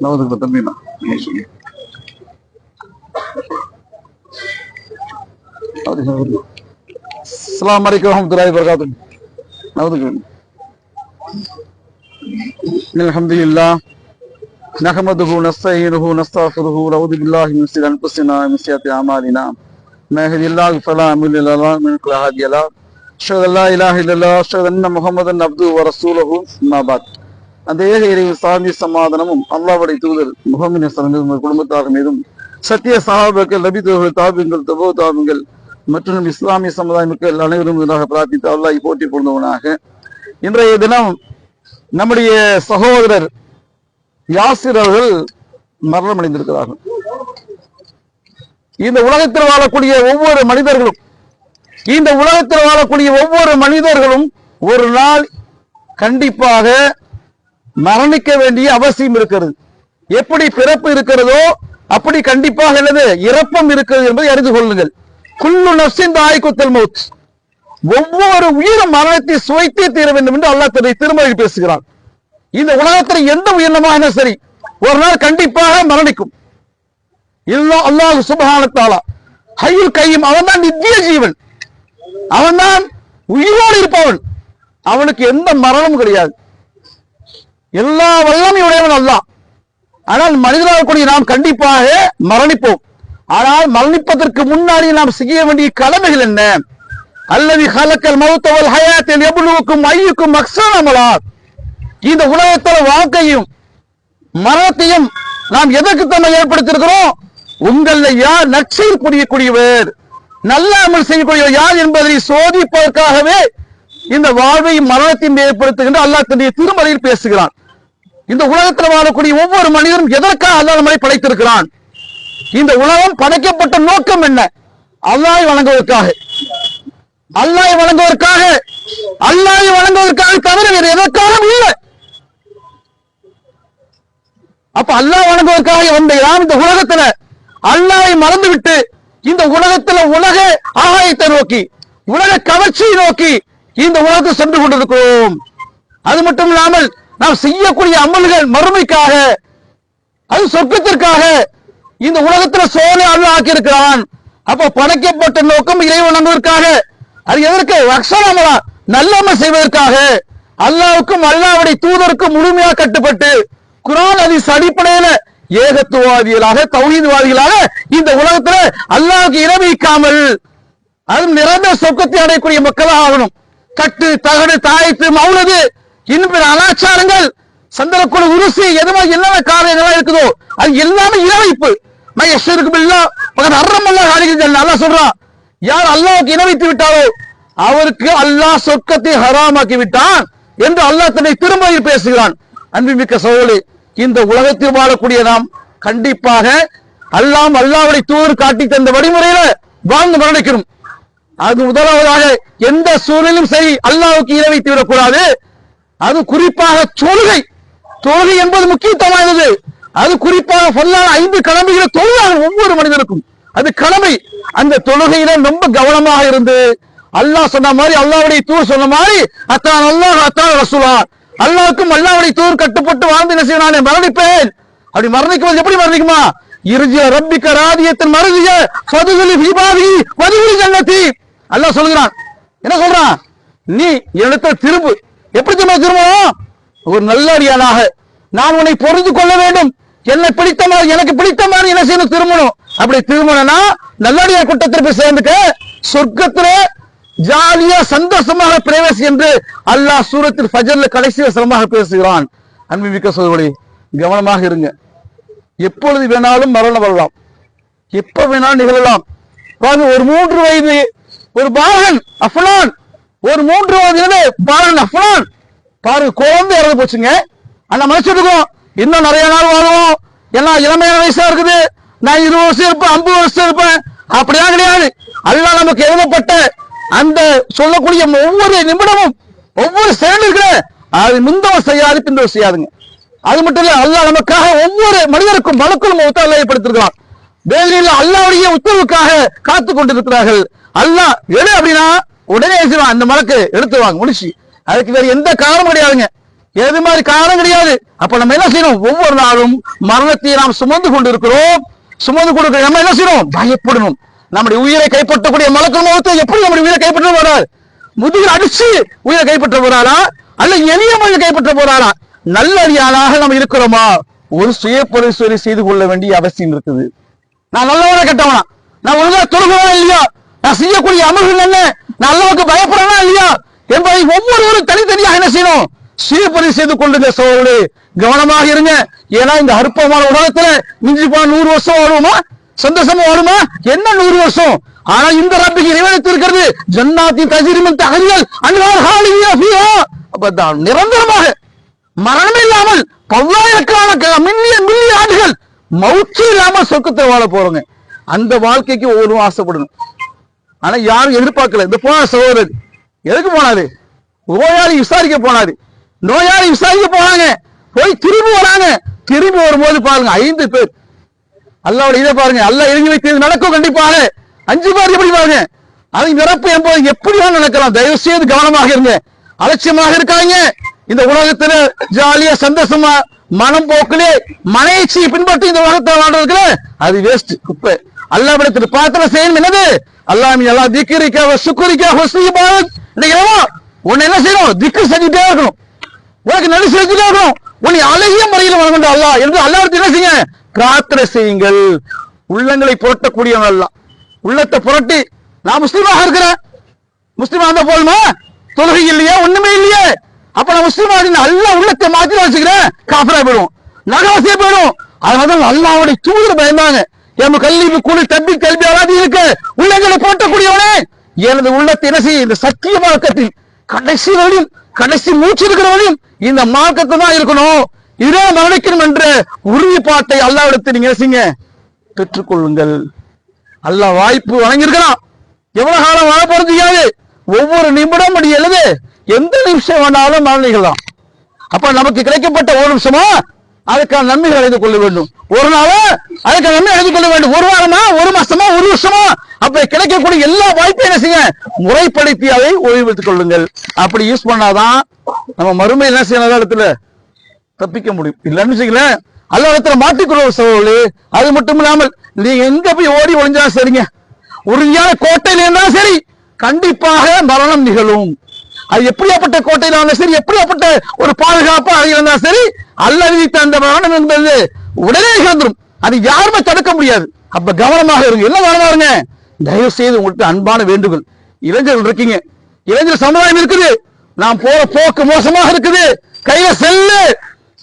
நவதுக்கு தம்பிண்ணா நீங்க சொல்லு அஸ்லாம் வலைக்கம் வரமத்துல்லாஹி வபரகாத்துஹு நவதுக்கு الحمد لله نحمده ونستعينه ونستغفره ونعوذ بالله من شرور انفسنا ومن سيئات اعمالنا ما يهدي الله فلا مضل له ومن يضلل فلا هادي له اشهد ان لا اله الا الله اشهد ان محمدا عبده ورسوله اما بعد அந்த ஏக இறைவன் சாந்தி சமாதானமும் அல்லாவுடைய தூதர் முகமின் மீதும் குடும்பத்தார் மீதும் சத்திய சகாபாக்கள் நபித்தவர்கள் தாபியங்கள் தபோ தாபியங்கள் மற்றும் இஸ்லாமிய சமுதாய மக்கள் அனைவரும் இதனாக பிரார்த்தித்து அல்லாஹ் போட்டி பொருந்தவனாக இன்றைய தினம் நம்முடைய சகோதரர் யாசிர் அவர்கள் மரணம் அடைந்திருக்கிறார்கள் இந்த உலகத்தில் வாழக்கூடிய ஒவ்வொரு மனிதர்களும் இந்த உலகத்தில் வாழக்கூடிய ஒவ்வொரு மனிதர்களும் ஒரு நாள் கண்டிப்பாக மரணிக்க வேண்டிய அவசியம் இருக்கிறது. எப்படி பிறப்பு இருக்கிறதோ அப்படி கண்டிப்பாக என்னது இறப்பம் இருக்கிறது என்பதை அறிந்து கொள்ளுங்கள். குள்ளு நப்சின் தாய்க்குத்தல் மௌத். ஒவ்வொரு உயிரும் மரணத்தை சுவைத்தே தீர வேண்டும் என்று அல்லாஹ் தன்னை திருமொழி பேசுகிறான். இந்த உலகத்தில் எந்த உயிரினமாக சரி ஒரு நாள் கண்டிப்பாக மரணிக்கும். இல்லா அல்லாஹ் சுபகானத்தாலா ஹையுல் கையும் அவன் தான் நித்திய ஜீவன். அவன் தான் உயிரோடு இருப்பவன். அவனுக்கு எந்த மரணமும் கிடையாது. எல்லா வல்லமையும் உடையவன் அல்லாஹ். ஆனால் மனிதனாக கூடிய நாம் கண்டிப்பாக மரணிப்போம். ஆனால் மரணிப்பதற்கு முன்னாடி நாம் செய்ய வேண்டிய கடமைகள் என்ன? அல்லது ஹலக்கல் மௌத்தவல் ஹயாத்தில் எவ்வளவுக்கும் ஐயுக்கும் அக்ஸானமலா இந்த உலகத்தில் வாழ்க்கையும் மரணத்தையும் நாம் எதற்கு தம்மை ஏற்படுத்தியிருக்கிறோம்? உங்கள யார் நற்செயல் புரியக்கூடியவர்? நல்ல அமல் செய்யக்கூடியவர் யார் என்பதை சோதிப்பதற்காகவே இந்த வாழ்வையும் மரணத்தையும் ஏற்படுத்துகின்ற அல்லாஹ் தன்னுடைய திருமறையில் பேசுகிறான். இந்த உலகத்தில் வாழக்கூடிய ஒவ்வொரு மனிதரும் எதற்காக அல்லாஹ் நம்மளை படைத்திருக்கிறான்? இந்த உலகம் படைக்கப்பட்ட நோக்கம் என்ன? அல்லாஹ் வழங்குவதற்காக. அல்லாஹ் வழங்குவதற்காக அல்லாஹ் வழங்குவதற்காக தவிர வேறு எதற்காகவும் இல்லை அப்ப அல்லாஹ் வணங்குவதற்காக வந்த நாம் இந்த உலகத்துல அல்லாவை மறந்துவிட்டு இந்த உலகத்துல உலக ஆகாயத்தை நோக்கி உலக கவர்ச்சியை நோக்கி இந்த உலகத்தை சென்று கொண்டிருக்கிறோம். அது மட்டும் இல்லாமல் நாம் செய்யக்கூடிய அமல்கள் மறுமைக்காக அது சொர்க்கத்திற்காக இந்த உலகத்துல சோலை அல்ல ஆக்கியிருக்கிறான். அப்ப படைக்கப்பட்ட நோக்கம் இறை வணங்குவதற்காக அது எதற்கு? அக்ஷரமலா நல்லமை செய்வதற்காக அல்லாவுக்கும் அல்லாவுடைய தூதருக்கும் முழுமையாக கட்டுப்பட்டு குரான் அதிஸ் அடிப்படையில ஏகத்துவாதிகளாக தௌஹீத்வாதிகளாக இந்த உலகத்துல அல்லாவுக்கு இணை அது அதுவும் நிரந்தர சொர்க்கத்தை அடையக்கூடிய மக்களாக ஆகணும். கட்டு தகடு தாயத்து மௌனது இன்னும் அலாச்சாரங்கள் சந்தனக்குழு உருசி எதுவா என்னென்ன காரியங்களா இருக்குதோ அது எல்லாமே இனவைப்பு மையஸ்வருக்கு இல்லா மகன் அறமல்லா நல்லா சொல்றான் யார் அல்லாவுக்கு இணை வைத்து விட்டாரோ அவருக்கு அல்லாஹ் சொர்க்கத்தை ஹராமாக்கி விட்டான் என்று அல்லாஹ் தன்னை திரும்ப பேசுகிறான். அன்புமிக்க சோழி இந்த உலகத்தில் வாழக்கூடிய நாம் கண்டிப்பாக அல்லாம் அல்லாவுடைய தூர் காட்டி தந்த வழிமுறையில வாழ்ந்து மரணிக்கணும் அது முதலாவதாக எந்த சூழலும் சரி அல்லாவுக்கு இணை வைத்து விடக்கூடாது. அது குறிப்பாக தொழுகை. தொழுகை என்பது முக்கியத்துவமானது. அது குறிப்பாக சொல்லாத ஐந்து கடமைகளை தொழுவாங்க ஒவ்வொரு மனிதனுக்கும் அது கடமை. அந்த தொழுகையில ரொம்ப கவனமாக இருந்து அல்லாஹ் சொன்ன மாதிரி அல்லாவுடைய தூர் சொன்ன மாதிரி அத்தான் அல்லாஹ் அத்தான் ரசூலா. அல்லாவுக்கும் அல்லாவுடைய தூர் கட்டுப்பட்டு வாழ்ந்து என்ன செய்ய நான் மரணிப்பேன். அப்படி மரணிக்கும் எப்படி மரணிக்குமா? இருஜ ரப்பிக்க ராதியத்தின் மருதிய சதுகுலி ஃபீபாதி வதுகுலி ஜன்னதி. அல்லாஹ் சொல்கிறான். என்ன சொல்றான்? நீ என்னிடத்தில் திரும்பு எப்படி திரும்ப திரும்பணும் ஒரு நல்லடியானாக. நான் உன்னை பொருந்து கொள்ள வேண்டும். என்னை பிடித்த மாதிரி எனக்கு பிடித்த மாதிரி என்ன செய்யணும்? திரும்பணும். அப்படி திருமணம்னா நல்லடியார் கூட்டத்திற்கு சேர்ந்துக்க சொர்க்கத்துல ஜாலியா சந்தோஷமாக பிரவேசி என்று அல்லாஹ் சூரத்தில் ஃபஜர்ல கடைசி வசனமாக பேசுகிறான். அன்புமிக்க சோதரி கவனமாக இருங்க. எப்பொழுது வேணாலும் மரணம் வரலாம். எப்ப வேணாலும் நிகழலாம். பாருங்க ஒரு மூன்று வயது ஒரு பாலன் அஃபலான் ஒரு மூன்று வயது பாலன் அஃபலான் பாருங்க குழந்தை இறந்து போச்சுங்க. ஆனா மனுஷனுக்கும் இன்னும் நிறைய நாள் வாழுவோம். எல்லாம் இளமையான வயசா இருக்குது. நான் இருபது வருஷம் இருப்பேன் ஐம்பது வருஷம் இருப்பேன். அப்படியா கிடையாது. அல்லாஹ் நமக்கு எழுதப்பட்ட அந்த சொல்லக்கூடிய ஒவ்வொரு நிமிடமும் ஒவ்வொரு செயல் இருக்கிற அது முந்தவர் செய்யாது பிந்தவம் செய்யாதுங்க. அது மட்டும் இல்ல அல்லாஹ் நமக்காக ஒவ்வொரு மனிதருக்கும் மலக்குள் மௌத்தா ஏற்படுத்திருக்கிறான் வேலையில் அல்லாவுடைய உத்தரவுக்காக காத்து கொண்டிருக்கிறார்கள். அல்லா எடு அப்படின்னா உடனே செய்வான் அந்த மலக்கு எடுத்துவாங்க முடிச்சு. அதுக்கு வேற எந்த காரணம் கிடையாதுங்க. எது மாதிரி காரணம் கிடையாது. அப்ப நம்ம என்ன செய்யணும்? ஒவ்வொரு நாளும் மரணத்தை நாம் சுமந்து கொண்டிருக்கிறோம். சுமந்து கொடுக்க நம்ம என்ன செய்யணும்? பயப்படணும் நம்முடைய உயிரை கைப்பற்றக்கூடிய மலக்கம் எப்படி நம்முடைய உயிரை கைப்பற்ற போறார் முதுகில் அடிச்சு உயிரை கைப்பற்ற போறாரா அல்ல எளிய மொழியை கைப்பற்ற போறாரா நல்லறியாளாக நம்ம இருக்கிறோமா? ஒரு சுய பரிசோதனை செய்து கொள்ள வேண்டிய அவசியம் இருக்குது. நான் நல்லவனா கெட்டவனா? நான் ஒழுங்கா தொழுகவா இல்லையா? நான் செய்யக்கூடிய அமல்கள் என்ன? நான் அல்லாவுக்கு பயப்படவா இல்லையா? என்பதை ஒவ்வொருவரும் தனித்தனியாக என்ன செய்யணும்? சீர்பரி செய்து கொள்ளுங்க சோழர்களே கவனமாக இருங்க. ஏன்னா இந்த அற்பமான உலகத்துல மிஞ்சி போன நூறு வருஷம் வருமா சந்தோஷமா வருமா என்ன நூறு வருஷம்? ஆனா இந்த ரப்பிக்கு நிறைவேற்றி இருக்கிறது ஜன்னாத்தி தஜிரிமன் தகரியல் அன்றால் நிரந்தரமாக மரணம் இல்லாமல் பல்லாயிரக்கணக்கான மில்லியன் மில்லியன் ஆண்டுகள் மவுச்சு இல்லாமல் சொர்க்கத்தை வாழ போறோங்க. அந்த வாழ்க்கைக்கு ஒவ்வொரு ஆசைப்படணும். ஆனா யாரும் எதிர்பார்க்கல. இந்த போன சகோதரர் எதுக்கு போனாரு? நோயாளி விசாரிக்க போனாரு. நோயாளி விசாரிக்க போனாங்க. போய் திரும்பி வராங்க. திரும்பி வரும்போது பாருங்க ஐந்து பேர். அல்லாவோட இதை பாருங்க அல்லா இறங்கி வைத்தது நடக்கும் கண்டிப்பாக. அஞ்சு பேர் எப்படி பாருங்க? அதை நிரப்பு என்பது எப்படி வேணா நடக்கலாம்? தயவு செய்து கவனமாக இருங்க. அலட்சியமாக இருக்காங்க. இந்த உலகத்துல ஜாலியா சந்தோஷமா மனம் போக்கிலே மனைச்சியை பின்பற்றி இந்த உலகத்தை வாழ்றதுக்குல அது வேஸ்ட் குப்பை. அல்லாவிடத்தில் பாத்திரம் செய்யணும் என்னது? அல்லாமி எல்லாம் திக்கிரிக்கா சுக்குரிக்கா ஹொஸ்திக்கா இன்னைக்கு உன்னை என்ன செய்யணும்? திக்கு செஞ்சுட்டே இருக்கணும். உனக்கு நடி செஞ்சுட்டே இருக்கணும். உன்னை அழகிய முறையில் வழங்கணும் அல்லா என்று அல்லாவிடத்தில் என்ன செய்யுங்க பிரார்த்தனை செய்யுங்கள். உள்ளங்களை புரட்டக்கூடியவன் அல்ல உள்ளத்தை புரட்டி நான் முஸ்லீமாக இருக்கிறேன். முஸ்லீமா இருந்தா போதுமா? தொழுகை இல்லையே ஒண்ணுமே இல்லையே. அப்ப நான் முஸ்லீமா அல்ல உள்ளத்தை மாத்தி வச்சுக்கிறேன். காஃபரா போயிடும் நகவாசியா போயிடும் அதனால அல்லாவுடைய தூதர் பயந்தாங்க. எம் கல்வி கூலி தம்பி கல்வி அலாதி இருக்கு. உள்ளங்களை போட்டக்கூடியவனே எனது உள்ளத்தை என்ன செய்ய? இந்த சத்திய மார்க்கத்தில் கடைசி வழியும் கடைசி மூச்சு இருக்கிற வழியும் இந்த மார்க்கத்தை தான் இருக்கணும். இதே மரணிக்கணும் என்ற உறுதிப்பாட்டை அல்லாவிடத்தை நீங்க என்ன செய்யுங்க பெற்றுக்கொள்ளுங்கள். அல்ல வாய்ப்பு வழங்கியிருக்கலாம் எவ்வளவு காலம் வாழ போறது ஒவ்வொரு நிமிடம் அப்படி எழுது. எந்த நிமிஷம் வேணாலும் மரணிக்கலாம் அப்ப நமக்கு கிடைக்கப்பட்ட ஒரு நிமிஷமா அதுக்கான நன்மைகள் அடைந்து கொள்ள வேண்டும். ஒரு நாளா அதுக்கான நன்மை அடைந்து கொள்ள வேண்டும். ஒரு வாரமா ஒரு மாசமா ஒரு வருஷமா அப்ப கிடைக்கக்கூடிய எல்லா வாய்ப்பையும் என்ன செய்ய முறைப்படுத்தி அதை ஓய்வெடுத்துக் கொள்ளுங்கள். அப்படி யூஸ் பண்ணாதான் நம்ம மறுமை என்ன செய்யணும் இடத்துல? தப்பிக்க முடியும். இல்லைன்னு வச்சுக்கல அல்ல இடத்துல மாட்டிக்கொள்ள சோழு அது மட்டும் இல்லாமல் நீங்க எங்க போய் ஓடி ஒழிஞ்சாலும் சரிங்க. உறுதியான கோட்டையில இருந்தாலும் சரி கண்டிப்பாக மரணம் நிகழும். அது எப்படியாப்பட்ட கோட்டையில இருந்தாலும் சரி எப்படியாப்பட்ட ஒரு பாதுகாப்பு அறையில் இருந்தாலும் சரி அல்ல விதித்த அந்த மரணம் என்பது உடனே நிகழ்ந்துடும் அது யாருமே தடுக்க முடியாது. அப்ப கவனமாக இருங்க. என்ன கவனமா இருங்க? தயவு செய்து உங்களுக்கு அன்பான வேண்டுகோள். இளைஞர்கள் இருக்கீங்க. இளைஞர் சமுதாயம் இருக்குது. நான் போற போக்கு மோசமாக இருக்குது. கையில செல்லு.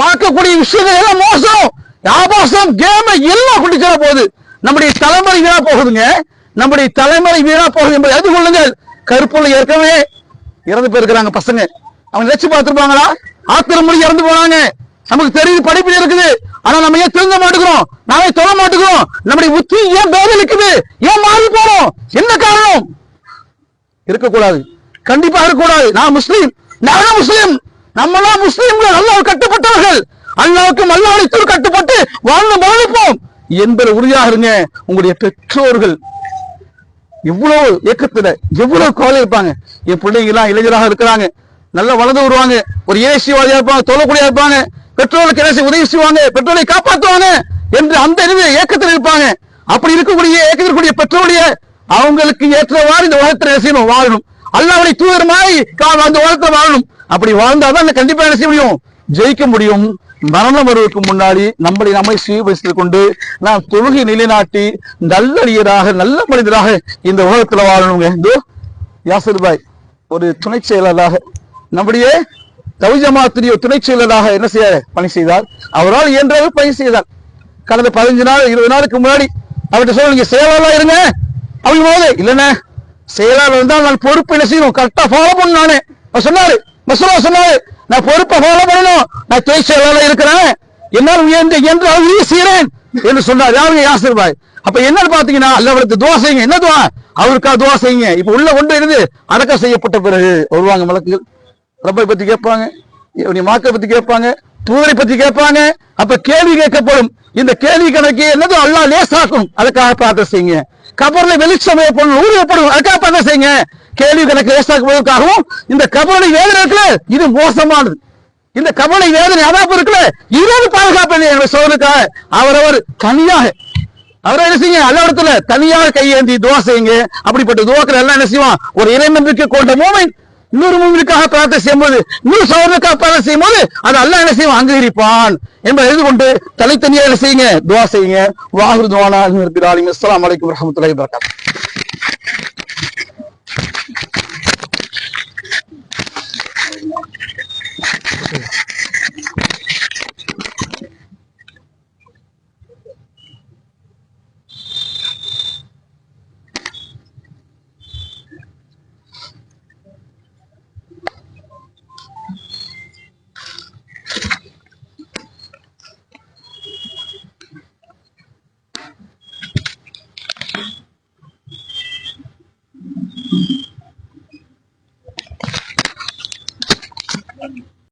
பார்க்கக்கூடிய விஷயங்கள் எல்லாம் மோசம். ஆபாசம் கேம எல்லாம் குடிச்சா போகுது. நம்முடைய தலைமுறை வீணா போகுதுங்க. நம்முடைய தலைமுறை வீணா போகுது என்பதை அறிந்து கொள்ளுங்கள். கருப்புள்ள ஏற்கனவே இறந்து போயிருக்கிறாங்க பசங்க. அவங்க நினைச்சு பார்த்திருப்பாங்களா? ஆத்திரம் மொழி இறந்து போனாங்க. நமக்கு தெரியுது படிப்பு இருக்குது. ஆனா நம்ம ஏன் திருந்த மாட்டேங்கிறோம் நாமே தொழ மாட்டுக்கிறோம் நம்முடைய உத்தி ஏன் பேதலிக்குது? ஏன் மாறி போறோம் என்ன காரணம்? இருக்கக்கூடாது. கண்டிப்பாக இருக்கக்கூடாது. நான் முஸ்லீம். நானும் முஸ்லீம். நம்மளாம் முஸ்லீம்கள் அல்லாஹ் கட்டுப்பட்டவர்கள். அல்லாவுக்கும் அல்லாஹ் கட்டுப்பட்டு வாழ்ந்து மரணிப்போம் என்பது உறுதியாக இருங்க. உங்களுடைய பெற்றோர்கள் எவ்வளவு இயக்கத்துல எவ்வளவு கவலை இருப்பாங்க என் பிள்ளைங்க எல்லாம் இளைஞராக இருக்கிறாங்க. நல்லா வளர்ந்து வருவாங்க. ஒரு ஏசிவாதியா இருப்பாங்க தொழக்கூடிய இருப்பாங்க. பெற்றோர்களுக்கு என்ன உதவி செய்வாங்க? பெற்றோரை காப்பாற்றுவாங்க என்று அந்த இனிமே ஏக்கத்தில் இருப்பாங்க. அப்படி இருக்கக்கூடிய ஏக்கத்தில் பெற்றோருடைய அவங்களுக்கு ஏற்றவாறு இந்த உலகத்தில் என்ன செய்யணும்? வாழணும். அல்லாவுடைய தூதர் கா- அந்த உலகத்தில் வாழணும். அப்படி வாழ்ந்தாதான் கண்டிப்பா என்ன செய்ய முடியும்? ஜெயிக்க முடியும். மரணம் வருவதற்கு முன்னாடி நம்மளை நம்மை சீர்பரிசித்துக் கொண்டு நாம் தொழுகை நிலைநாட்டி நல்லடியராக நல்ல மனிதராக இந்த உலகத்துல வாழணுங்க. இதோ யாசர் பாய் ஒரு துணை செயலாளராக நம்முடைய தவிஜமாத்திரிய துணை செயலராக என்ன செய்ய பணி செய்தார்? அவரால் இயன்றளவு பணி செய்தார். கடந்த பதினஞ்சு நாள் இருபது நாளுக்கு முன்னாடி அவர்கிட்ட சொல்ல நீங்க இருங்க. அவங்க போது இல்லைண்ணே. செயலாளர் இருந்தால் நான் பொறுப்பு என்ன செய்யணும்? கரெக்டா ஃபாலோ பண்ணணும் நானு. சொன்னாரு. மசோலா சொன்னாரு. நான் பொறுப்பை ஃபாலோ பண்ணணும். நான் துணை செயலாளர் இருக்கிறேன். என்னால் உயர்ந்து என்று அவர் செய்கிறேன் என்று சொன்னார். யாருங்க? யாசர் பாய். அப்ப என்னன்னு பாத்தீங்கன்னா அல்லவருக்கு துவா செய்யுங்க. என்ன துவா? அவருக்கா துவா செய்யுங்க. இப்ப உள்ள கொண்டு இருந்து அடக்கம் செய்யப்பட்ட பிறகு வருவாங்க வழக்குகள். ரப்பை பத்தி கேட்பாங்க. இவருடைய மாக்கை பத்தி கேட்பாங்க. தூதரை பத்தி கேட்பாங்க. அப்ப கேள்வி கேட்கப்படும். இந்த கேள்வி கணக்கு என்னது? அல்லாஹ் லேசாக்கும். அதுக்காக பிரார்த்தனை செய்யுங்க. கபர்ல வெளிச்சம் ஏற்படும் ஊழியப்படும் அதுக்காக என்ன செய்யுங்க? கேள்வி கணக்கு வேஸ்டாக்குவதற்காகவும் இந்த கபருடைய வேதனை இருக்குல்ல? இது மோசமானது. இந்த கபலை வேதனை அதாப்பு இருக்குல்ல? இருபது பாதுகாப்பு எங்களை சோதனுக்காக. அவரவர் தனியாக. அவரை என்ன செய்யுங்க? எல்லா இடத்துல தனியாக கையேந்தி துவா செய்யுங்க. அப்படிப்பட்ட துவாக்கள் எல்லாம் என்ன செய்வான்? ஒரு இறை நம்பிக்கை கொண்ட மூமெண்ட் இன்னொரு மூமினுக்காக பிரார்த்தனை செய்யும்போது இன்னொரு சோதனுக்காக பிரார்த்தனை செய்யும்போது அது அல்ல என்ன செய்வோம் அங்கீகரிப்பான். என்பதை எழுதி கொண்டு தலைத்தனியா என்ன செய்யுங்க? துவா செய்யுங்க. வாகுரு துவானா. அஸ்லாம் வலைக்கம் வரமத்துல வபரகாத்துஹு.